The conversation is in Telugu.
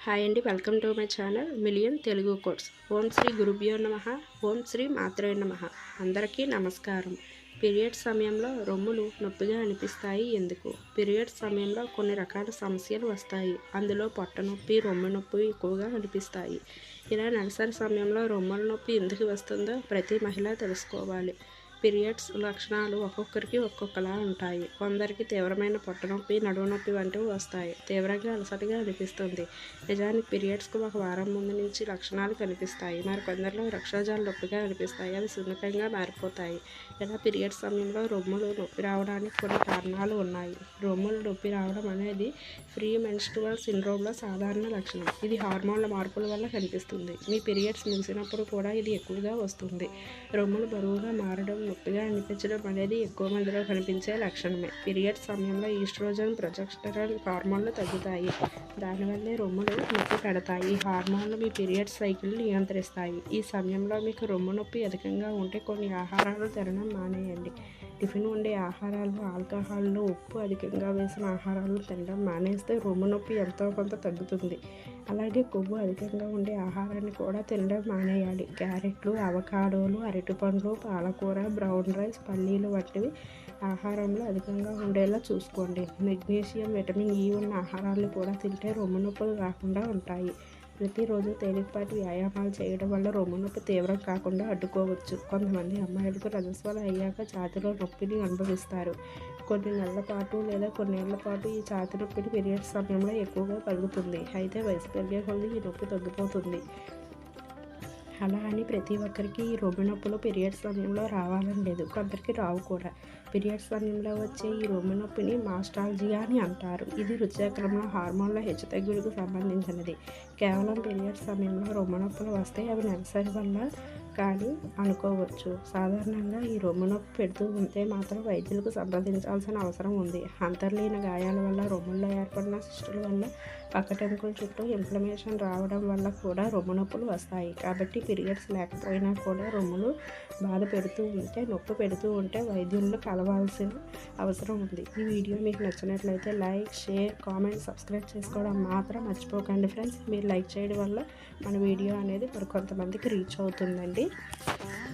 హాయ్ అండి welcome to my channel million Telugu course ఓం శ్రీ గురుభ్యో నమ ఓం శ్రీ మాత్రే నమ. అందరికీ నమస్కారం. పీరియడ్ సమయంలో రొమ్ములు నొప్పిగా అనిపిస్తాయి ఎందుకు? పీరియడ్ సమయంలో కొన్ని రకాల సమస్యలు వస్తాయి. అందులో పొట్ట నొప్పి రొమ్ము నొప్పి ఎక్కువగా అనిపిస్తాయి. ఇలా నెలసరి సమయంలో రొమ్ముల నొప్పి ఎందుకు వస్తుందో ప్రతి మహిళ తెలుసుకోవాలి. పీరియడ్స్ లక్షణాలు ఒక్కొక్కరికి ఒక్కొక్కలా ఉంటాయి. కొందరికి తీవ్రమైన పొట్టనొప్పి నడువు నొప్పి వంటివి వస్తాయి. తీవ్రంగా అలసటగా అనిపిస్తుంది. నిజానికి పీరియడ్స్కు ఒక వారం ముందు నుంచి లక్షణాలు కనిపిస్తాయి. మరి కొందరిలో రక్షాజాలు నొప్పిగా అనిపిస్తాయి. అవి సున్నితంగా మారిపోతాయి. ఇలా పీరియడ్స్ సమయంలో రొమ్ములు నొప్పి రావడానికి కొన్ని కారణాలు ఉన్నాయి. రొమ్ములు నొప్పి రావడం అనేది ఫ్రీ మెన్స్ట్రువల్ సిండ్రోమ్లో సాధారణ లక్షణం. ఇది హార్మోన్ల మార్పుల వల్ల కనిపిస్తుంది. మీ పీరియడ్స్ ముగిసినప్పుడు కూడా ఇది ఎక్కువగా వస్తుంది. రొమ్ములు బరువుగా మారడం నొప్పిగా అనిపించడం అనేది ఎక్కువ మందిలో కనిపించే లక్షణమే. పీరియడ్ సమయంలో ఈస్ట్రోజన్ ప్రొజెస్టరాన్ హార్మోన్లు తగ్గుతాయి. దానివల్లే రొమ్ములు నొప్పి పెడతాయి ఈ హార్మోన్లు మీ పీరియడ్ సైకిల్ నియంత్రిస్తాయి. ఈ సమయంలో మీకు రొమ్ము నొప్పి అధికంగా ఉంటే కొన్ని ఆహారాలు తినడం మానేయండి. టిఫిన్ ఉండే ఆహారాలు ఆల్కహాల్లో ఉప్పు అధికంగా వేసిన ఆహారాలు తినడం మానేస్తే రొమ్ము నొప్పి ఎంతో కొంత తగ్గుతుంది. అలాగే కొవ్వు అధికంగా ఉండే ఆహారాన్ని కూడా తినడం మానేయాలి. క్యారెట్లు అవకాడోలు అరటిపండ్లు పాలకూర బ్రౌన్ రైస్ పల్లీలు వంటివి ఆహారంలో అధికంగా ఉండేలా చూసుకోండి. మెగ్నీషియం విటమిన్ ఈ ఉన్న ఆహారాలు కూడా తింటే రొమ్ము నొప్పులు రాకుండా ఉంటాయి. ప్రతిరోజు తేలికపాటి వ్యాయామాలు చేయడం వల్ల రొమ్ము నొప్పి తీవ్రం కాకుండా అడ్డుకోవచ్చు. కొంతమంది అమ్మాయిలకు రజస్వలు అయ్యాక ఛాతిలో నొప్పిని అనుభవిస్తారు. కొన్ని నెలల పాటు లేదా కొన్నేళ్ళ పాటు ఈ ఛాతి నొప్పిని పీరియడ్స్ సమయంలో ఎక్కువగా కలుగుతుంది. అయితే వయసు పెరిగే కొద్దీ ఈ నొప్పి తగ్గిపోతుంది. అలా అని ప్రతి ఒక్కరికి ఈ రొమ్ము నొప్పులు పీరియడ్స్ సమయంలో రావాలని లేదు. కొందరికి రావు కూడా. పీరియడ్స్ సమయంలో వచ్చే ఈ రొమ్ము నొప్పిని మాస్టాలజియా అని అంటారు. ఇది రుచిచక్రంలో హార్మోన్ల హెచ్చుతగ్గులకు సంబంధించినది. కేవలం పీరియడ్స్ సమయంలో రొమ్ము నొప్పులు వస్తే అవి నెలసరి వల్ల కానీ అనుకోవచ్చు. సాధారణంగా ఈ రొమ్ము నొప్పి పెడుతూ ఉంటే మాత్రం వైద్యులకు సంప్రదించాల్సిన అవసరం ఉంది. అంతర్లీన గాయాల వల్ల రొమ్ముల్లో ఏర్పడిన సిస్టుల వల్ల పక్కటెముకల చుట్టూ ఇన్ఫ్లమేషన్ రావడం వల్ల కూడా రొమ్ము నొప్పులు వస్తాయి. కాబట్టి పీరియడ్స్ లేకపోయినా కూడా రొమ్ములు బాధ పెడుతూ ఉంటే నొప్పి పెడుతూ ఉంటే వైద్యులను కలవాల్సిన అవసరం ఉంది. ఈ వీడియో మీకు నచ్చినట్లయితే లైక్ షేర్ కామెంట్ సబ్స్క్రైబ్ చేసుకోవడం మాత్రం మర్చిపోకండి ఫ్రెండ్స్. మీరు లైక్ చేయడం వల్ల మన వీడియో అనేది మరి కొంతమందికి రీచ్ అవుతుందండి. aí.